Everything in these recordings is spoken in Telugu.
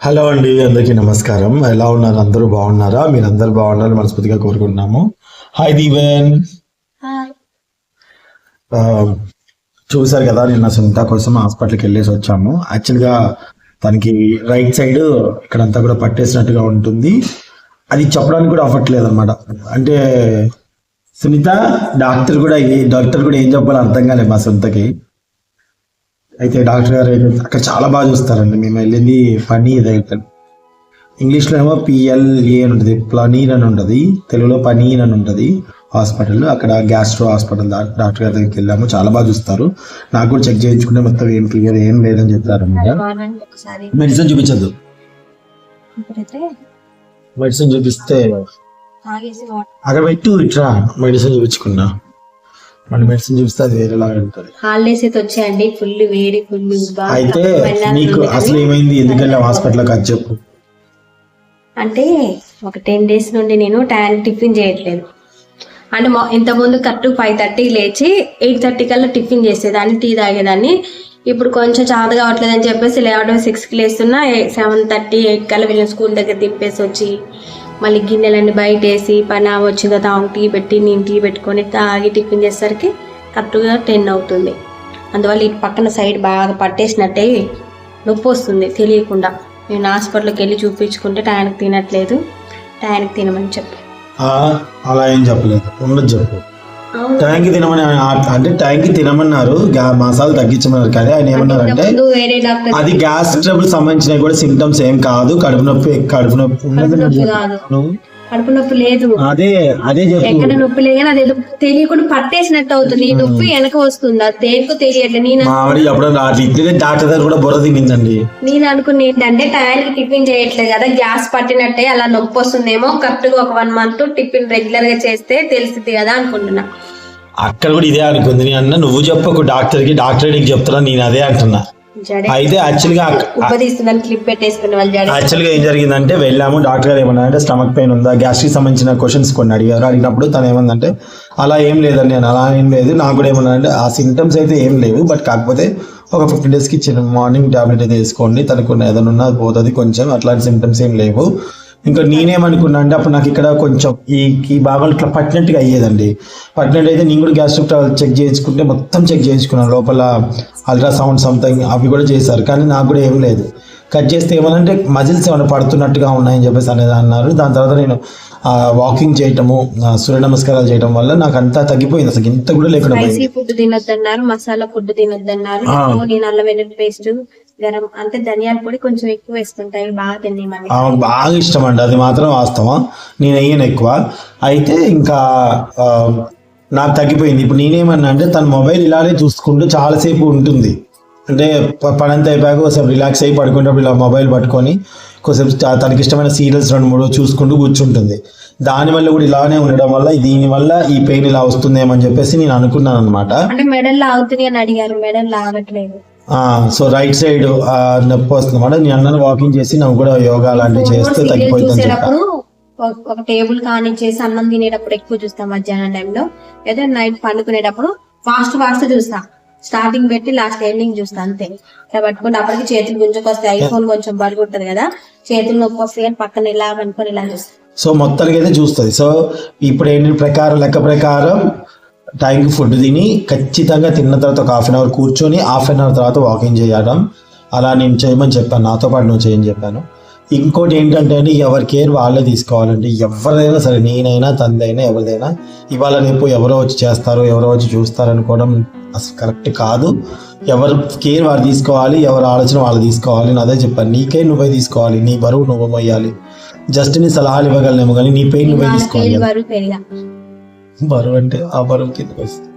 హలో అండి అందరికీ నమస్కారం. ఎలా ఉన్నారు? అందరూ బాగున్నారా? మీరు అందరూ బాగున్నారు మనస్ఫూర్తిగా కోరుకుంటున్నాము. హాయ్ దీవెన్ ఆ, చూశారు కదా నిన్న సునీత కోసం హాస్పిటల్కి వెళ్ళేసి వచ్చాము. యాక్చువల్గా తనకి రైట్ సైడ్ ఇక్కడంతా కూడా పట్టేసినట్టుగా ఉంటుంది. అది చెప్పడానికి కూడా అవ్వట్లేదు అనమాట అంటే సునీత డాక్టర్ కూడా డాక్టర్ కూడా ఏం చెప్పాలో అర్థం కాలేదు మా సొంతకి అయితే డాక్టర్ గారు అక్కడ చాలా బాగా చూస్తారండి. మేము వెళ్ళింది పని దగ్గర ఇంగ్లీష్లో ఏమో పిఎల్ఏ అని ఉంటుంది. ప్లనీర్ అని ఉంటుంది. తెలుగులో పనీర్ అని ఉంటుంది. హాస్పిటల్ అక్కడ గ్యాస్ట్రో హాస్పిటల్ డాక్టర్ గారి దగ్గరికి వెళ్ళాము. చాలా బాగా చూస్తారు. నాకు కూడా చెక్ చేయించుకుంటే మొత్తం ఏం క్లియర్ ఏం లేదని చెప్తారు మెడిసిన్ చూపించద్దు. మెడిసిన్ చూపిస్తే అక్కడ పెట్టు ఇట్రా మెడిసిన్ చూపించుకున్నా. మన మెడిసిన్ చూపిస్తే అది వేరేలాగా ఉంటుంది. హాలిడేస్ అయితే వచ్చాయండి. ఫుల్ వేడి ఫుల్ అయితే నీకు అసలు ఏమైంది? ఎందుకు వెళ్ళావు హాస్పిటల్కి అది చెప్పు. అంటే ఒక టెన్ డేస్ నుండి నేను టైం టిఫిన్ చేయట్లేదు. అంటే మా ఇంతకుముందు కరెక్ట్ ఫైవ్ థర్టీకి లేచి ఎయిట్ థర్టీ కల్లా టిఫిన్ చేసేదాన్ని టీ తాగేదాన్ని. ఇప్పుడు కొంచెం చాత కావట్లేదు అని చెప్పేసి లెవెన్ సిక్స్కి లేస్తున్నా సెవెన్ థర్టీ ఎయిట్ కల్లా వీళ్ళని స్కూల్ దగ్గర దింపేసి వచ్చి మళ్ళీ గిన్నెలన్నీ బయట వేసి పని వచ్చిన తర్వాత ఆమె టీ పెట్టి నేను టీ పెట్టుకొని తాగి టిఫిన్ చేసేసరికి కరెక్ట్గా టెన్ అవుతుంది. అందువల్ల ఇటు పక్కన సైడ్ బాగా పట్టేసినట్టే నొప్పి వస్తుంది తెలియకుండా. నేను హాస్పిటల్కి వెళ్ళి చూపించుకుంటే టయానికి తినట్లేదు. టైంకి తినమని చెప్పి. అలా ఏం చెప్పలేదు. చెప్పు. ట్యాంక్ తినమని అంటే ట్యాంక్ తినమన్నారు. మసాలా తగ్గించమన్నారు. కానీ ఆయన ఏమన్నారంటే అది గ్యాస్ ట్రబుల్ సంబంధించిన కూడా సిమ్టమ్స్ ఏం కాదు. కడుపు నొప్పి కడుపు నొప్పి ఉన్నది కడుపు నొప్పి లేదు. అదే అదే ఎక్కడ నొప్పి లేదు కానీ అదేదో తెలియకుండా పట్టేసినట్టు అవుతుంది. ఈ నొప్పి వెనక వస్తుంది. అది దేనికో తెలియట్లేదు నేను డాక్టర్ దగ్గర కూడా బుర్ర తినిందండి. నేను అనుకున్న ఏంటంటే టైంకి టిఫిన్ చేయట్లేదు కదా గ్యాస్ పట్టినట్టే అలా నొప్పి వస్తుందేమో కరెక్ట్గా ఒక వన్ మంత్ టిఫిన్ రెగ్యులర్గా చేస్తే తెలుస్తుంది కదా అనుకుంటున్నా. అక్కడ కూడా ఇదే అనుకుంది. నేను అన్న నువ్వు చెప్పకు. డాక్టర్కి డాక్టర్ నీకు చెప్తున్నా నేను అదే అంటున్నా. అయితే యాక్చువల్గా ఉబ్బదీస్తుందని క్లిప్ పెట్టేసుకునే వాళ్ళు జడే యాక్చువల్గా ఏం జరిగిందంటే వెళ్ళాము డాక్టర్ గారు ఏమన్నా అంటే స్టమక్ పెయిన్ ఉందా గ్యాస్ట్రిక్ సంబంధించిన క్వశ్చన్స్ కొన్ని అడిగారు. అడిగినప్పుడు తను ఏమందంటే అలా ఏం లేదండి నేను అలా ఏం లేదు. నాకు కూడా ఏమన్నా అంటే ఆ సింటమ్స్ అయితే ఏం లేవు బట్ కాకపోతే ఒక ఫిఫ్టీన్ డేస్కి చిన్న మార్నింగ్ టాబ్లెట్ అయితే వేసుకోండి తనకు ఏదైనా ఉన్నా పోతుంది కొంచెం అట్లాంటి సింటమ్స్ ఏం లేవు. ఇంకా నేనేమనుకున్నా అంటే అప్పుడు నాకు ఇక్కడ కొంచెం ఈ ఈ భాగాలు ఇట్లా పట్టినట్టుగా అయ్యేదండి. పట్టినట్టు అయితే నేను కూడా గ్యాస్ట్రిక్ చెక్ చేయించుకుంటే మొత్తం చెక్ చేయించుకున్నాను లోపల అల్ట్రాసౌండ్ సంథింగ్ అవి కూడా చేశారు. కానీ నాకు కూడా ఏం లేదు. కట్ చేస్తే ఏమనంటే మజిల్స్ ఏమైనా పడుతున్నట్టుగా ఉన్నాయని చెప్పేసి అనేది అన్నారు. దాని తర్వాత నేను వాకింగ్ చేయటము సూర్య నమస్కారాలు చేయడం వల్ల నాకు అంతా తగ్గిపోయింది. అసలు ఇంత కూడా లేకుండా ఫుడ్ తినొద్దన్నారు మసాలా ఫుడ్ తినొద్దన్నారు. నేను అల్లం వెల్లుల్లి పేస్ట్ గరం అంటే ధనియాల పొడి కొంచెం ఎక్కువ వేసుకుంటాయి బాగా తినేమని ఆ, బాగా ఇష్టం అండి అది మాత్రం వాస్తవం. నేను అయ్యాను ఎక్కువ. అయితే ఇంకా నాకు తగ్గిపోయింది. ఇప్పుడు నేనేమన్నా అంటే తన మొబైల్ ఇలానే చూసుకుంటూ చాలాసేపు ఉంటుంది. అంటే ప- పని అంతా అయిపోయాక కొంచెం రిలాక్స్ అయ్యి పడుకునేటప్పుడు ఇలా మొబైల్ పట్టుకొని కొంచెం తనకి ఇష్టమైన సీరియల్స్ రెండు మూడు చూసుకుంటూ కూర్చుంటుంది. దానివల్ల కూడా ఇలానే ఉండడం వల్ల దీనివల్ల ఈ పెయిన్ ఇలా వస్తుందేమో అని చెప్పేసి నేను అనుకున్నాను అనమాట అంటే మెడల్ లాగుతుంది అని అడిగారు. మెడల్ లాగట్లేదు సో రైట్ సైడ్ నొప్పి వస్తుంది అనమాట నేను అన్నాను వాకింగ్ చేసి నాకు కూడా యోగా లాంటివి చేస్తే చూసేటప్పుడు ఒక- టేబుల్ కానీ చేసి అన్నం తినేటప్పుడు ఎక్కువ చూస్తాం మధ్యాహ్నం టైంలో లేదా నైట్ పండుకునేటప్పుడు ఫాస్ట్ ఫాస్ట్ చూస్తా. స్టార్టింగ్ పెట్టి లాస్ట్ ఎండింగ్ చూస్తా అంతే. ఇట్లా పట్టుకుంటే అప్పటికి చేతులు గుంజుకొస్తాయి ఐఫోన్ కొంచెం బరుగు ఉంటుంది కదా. చేతులు నొప్పి వస్తాయి కానీ పక్కన ఇలా అనుకొని ఇలా చూస్తా. సో మొత్తానికి అయితే చూస్తుంది. సో ఇప్పుడు ఏంటి? ప్రకారం లెక్క ప్రకారం టైంకి ఫుడ్ తిని ఖచ్చితంగా తిన్న తర్వాత ఒక హాఫ్ అన్ అవర్ కూర్చొని హాఫ్ అన్ అవర్ తర్వాత వాకింగ్ చేయడం. అలా నేను చేయమని చెప్పాను. నాతో పాటు నువ్వు చేయని చెప్పాను. ఇంకోటి ఏంటంటే అండి ఎవరి కేర్ వాళ్ళే తీసుకోవాలండి. ఎవరిదైనా సరే నేనైనా తందైనా ఎవరిదైనా ఇవాళ రేపు ఎవరో వచ్చి చేస్తారు ఎవరో వచ్చి చూస్తారు అనుకోవడం అసలు కరెక్ట్ కాదు. ఎవరు కేర్ వాళ్ళు తీసుకోవాలి ఎవరి ఆలోచన వాళ్ళు తీసుకోవాలి. అదే చెప్పాను. నీకే నువ్వే తీసుకోవాలి. నీ బరువు నువ్వు మొయ్యాలి జస్ట్ నీ సలహాలు ఇవ్వగలనేమో కానీ నీ పెయిన్ నువ్వే తీసుకోవాలి. బరువు అంటే ఆ బరువు కింద వస్తుంది.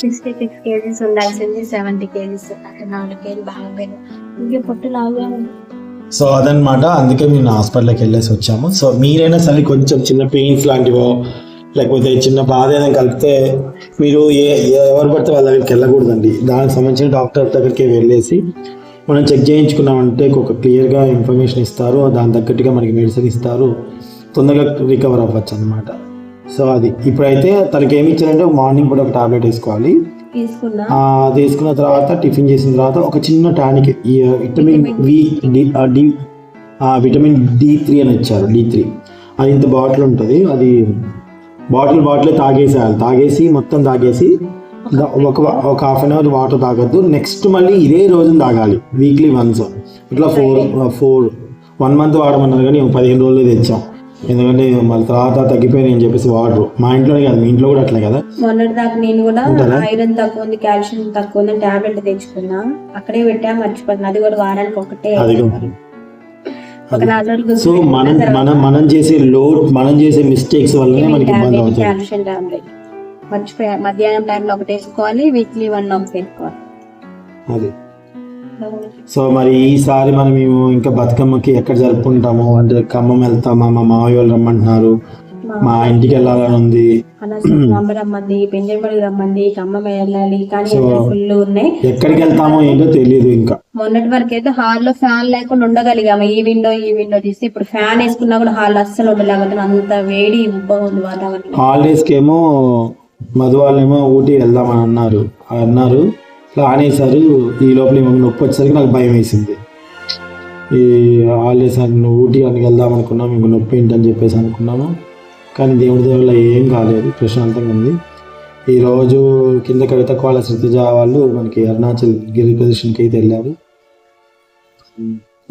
సిక్స్టీ సిక్స్ కేజీస్ ఉండాల్సింది సెవెంటీ కేజీస్ అక్కడ నాలుగు కేజీ బాగా పెరిగా ఇంకే పొట్టు సో అదనమాట అందుకే మేము హాస్పిటల్కి వెళ్ళేసి వచ్చాము. సో మీరైనా సరే కొంచెం చిన్న పెయిన్స్ లాంటివో లేకపోతే చిన్న బాధ ఏదైనా కలిపితే మీరు ఏ ఏ- ఎవరు పడితే వాళ్ళ దగ్గరికి వెళ్ళకూడదండి. దానికి సంబంధించిన డాక్టర్ దగ్గరికి వెళ్ళేసి మనం చెక్ చేయించుకున్నామంటే ఒక క్లియర్గా ఇన్ఫర్మేషన్ ఇస్తారు. దాని తగ్గట్టుగా మనకి మెడిసిన్ ఇస్తారు. తొందరగా రికవర్ అవ్వచ్చు అనమాట సో అది. ఇప్పుడైతే తనకి ఏమి ఇచ్చారంటే మార్నింగ్ కూడా ఒక టాబ్లెట్ వేసుకోవాలి. తీసుకున్నా. ఆ, తీసుకున్న తర్వాత టిఫిన్ చేసిన తర్వాత ఒక చిన్న tonic vitamin V D vitamin D three అని ఇచ్చారు డి త్రీ. అది ఇంత బాటిల్ ఉంటుంది అది బాటిల్ బాటిల్ తాగేసేయాలి. తాగేసి మొత్తం తాగేసి ఒక ఒక హాఫ్ అన్ అవర్ వాటర్ తాగొద్దు. నెక్స్ట్ మళ్ళీ ఇదే రోజున తాగాలి వీక్లీ వన్స్. ఇట్లా ఫోర్ ఫోర్ వన్ మంత్ వాడమన్నారు కానీ పదిహేను రోజులు తెచ్చాం. ఎందుకంటే మళ్ళీ తర్వాత తగ్గిపోయినాయి అని చెప్పేసి వాడరు. మా ఇంట్లోనే కాదు మీ ఇంట్లో కూడా అట్లే కదా? మొన్నటి దాకా నేను కూడా? ఐరన్ తక్కువ ఉంది కాల్షియం తక్కువ ఉంది టాబ్లెట్ తెచ్చుకున్నా. అక్కడే పెట్టా మర్చిపోతున్నా. అది కూడా వారానికి ఒకటే సో మనం మనం మనం చేసే లోడ్ మనం చేసే మిస్టేక్స్ వల్లనే మనకి ఇబ్బంది అవుతుంది. కాల్షియం టాబ్లెట్ మర్చిపోయా. మధ్యాహ్నం టైంలో ఒకటి వేసుకోవాలి వీక్లీ వన్ ఒకటి వేసుకోవాలి అది. సో మరి ఈసారి మనం మేము ఇంకా బతుకమ్మకి ఎక్కడ జరుపుకుంటాము అంటే ఖమ్మం వెళ్తామా మా మావయ్య వాళ్ళు రమ్మంటున్నారు మా ఇంటికి వెళ్ళాలని ఉంది. రమ్మంది పెంజంపల్లి రమ్మంది ఖమ్మం వెళ్ళాలి కానీ ఫుల్ ఉన్నాయి? ఎక్కడికి వెళ్తామో ఏంటో తెలియదు ఇంకా. మొన్నటి వరకు అయితే హాల్లో ఫ్యాన్ లేకుండా ఉండగలిగాము. ఈ విండో ఈ విండో తీసి ఇప్పుడు ఫ్యాన్ వేసుకున్నా కూడా హాల్ అస్సలు ఉండలేకపోతున్నాం అంత వేడి ఉంది వాతావరణం. హాలిడేస్కి ఏమో మధు వాళ్ళేమో ఊటీ వెళ్దామని అన్నారు. అన్నారు. ఇట్లా వేశారు ఈ లోపల నొప్పి వచ్చేసరికి నాకు భయం వేసింది. ఈ ఆలేసారి నువ్వు ఊటీ అని వెళ్దాం అనుకున్నాము ఇంక నొప్పి ఏంటని చెప్పేసి అనుకున్నాము. కానీ దేవుడి దేవుళ్ళ ఏం కాలేదు ప్రశాంతంగా ఉంది. ఈరోజు కింద కవిత కాల శ్రుతిజ వాళ్ళు మనకి అరుణాచల్ గిరి ప్రదర్శనకి అయితే వెళ్ళారు.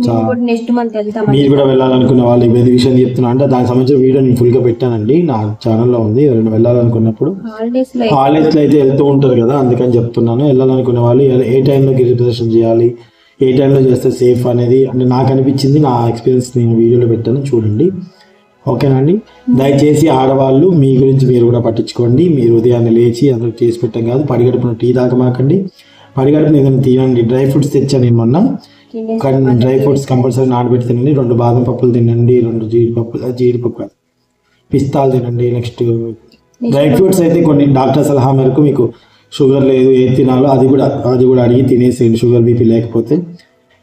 నెక్స్ట్ మంత్ మీరు కూడా వెళ్ళాలనుకున్న వాళ్ళు ఏది విషయం చెప్తున్నా అంటే దానికి సంబంధించిన వీడియో నేను ఫుల్గా పెట్టానండి నా ఛానల్లో ఉంది. ఎవరైనా వెళ్ళాలనుకున్నప్పుడు హాలిడేస్లో అయితే వెళ్తూ ఉంటారు కదా అందుకని చెప్తున్నాను. వెళ్ళాలనుకునే వాళ్ళు ఏ- టైంలో గిరి ప్రదర్శన చేయాలి ఏ టైంలో చేస్తే సేఫ్ అనేది అంటే నాకు అనిపించింది నా ఎక్స్పీరియన్స్ నేను వీడియోలో పెట్టాను చూడండి. ఓకేనండి దయచేసి ఆడవాళ్ళు మీ గురించి మీరు కూడా పట్టించుకోండి. మీరు ఉదయాన్నే లేచి అందరికి చేసి పెట్టం కాదు పడిగడుపున టీ తాగమాకండి. పడిగడుపున ఏదైనా తినండి. డ్రై ఫ్రూట్స్ తెచ్చాను నేను మొన్న. కానీ డ్రై ఫ్రూట్స్ కంపల్సరీ నానబెట్టి తినండి. రెండు బాదం పప్పులు తినండి. రెండు జీడిపప్పు జీడిపప్పు పిస్తాలు తినండి. నెక్స్ట్ డ్రై ఫ్రూట్స్ అయితే కొన్ని డాక్టర్ సలహా మేరకు మీకు షుగర్ లేదు ఏది తినాలో అది కూడా అది కూడా అడిగి తినేసేయండి. షుగర్ బీపీ లేకపోతే.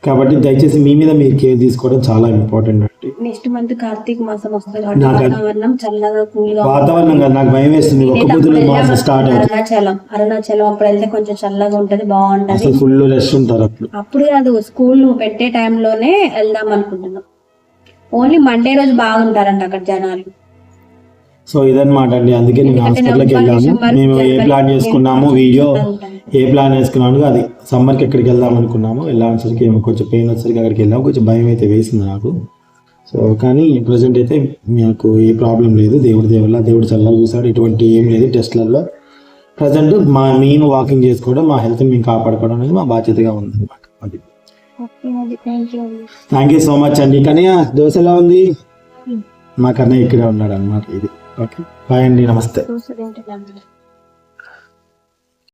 కాబట్టి దయచేసి మీ మీద మీరు కేర్ తీసుకోవడం చాలా ఇంపార్టెంట్ అండి. నెక్స్ట్ మంత్ కార్తీక మాసం వస్తుంది వాతావరణం చల్లగా వాతావరణం కదా నాకు భయం వేస్తుంది. ఒక్క పొద్దున మాసం స్టార్ట్ అవుతుంది. అరుణాచలం అరుణాచలం అప్పుడు వెళ్తే కొంచెం చల్లగా ఉంటది బాగుంటది. అసలు ఫుల్ రష్ ఉంటారు అప్పుడు. అప్పుడు కాదు స్కూల్ పెట్టే టైంలోనే వెళ్దాం అనుకుంటున్నాం. ఓన్లీ మండే రోజు బాగుంటారంట అక్కడ జనాలు. సో ఇదన్నమాట అండి. అందుకే నేను హాస్పిటల్కి వెళ్ళాము మేము ఏ ప్లాన్ చేసుకున్నాము? వీడియో ఏ ప్లాన్ వేసుకున్నాము అది సమ్మర్కి ఎక్కడికి వెళ్దాం అనుకున్నాము. వెళ్ళాల్సరికి ఏమో కొంచెం పెయిన్ వచ్చేసరికి అక్కడికి వెళ్ళాము. కొంచెం భయం అయితే వేసింది నాకు. సో కానీ ప్రజెంట్ అయితే మాకు ఏ ప్రాబ్లం లేదు. దేవుడి దేవుళ్ళ దేవుడు చల్లగా చూసాడు ఎటువంటి ఏం లేదు. టెస్ట్లలో ప్రజెంట్ మా మేము వాకింగ్ చేసుకోవడం మా హెల్త్ని మేము కాపాడుకోవడం అనేది మా బాధ్యతగా ఉంది అనమాట అది. థ్యాంక్ యూ సో మచ్ అండి. కన్నయ్య దోశ ఎలా ఉంది? మా కన్నయ్య ఇక్కడే ఉన్నాడు అనమాట ఇది. ఓకే. బాయ్ అండి నమస్తే.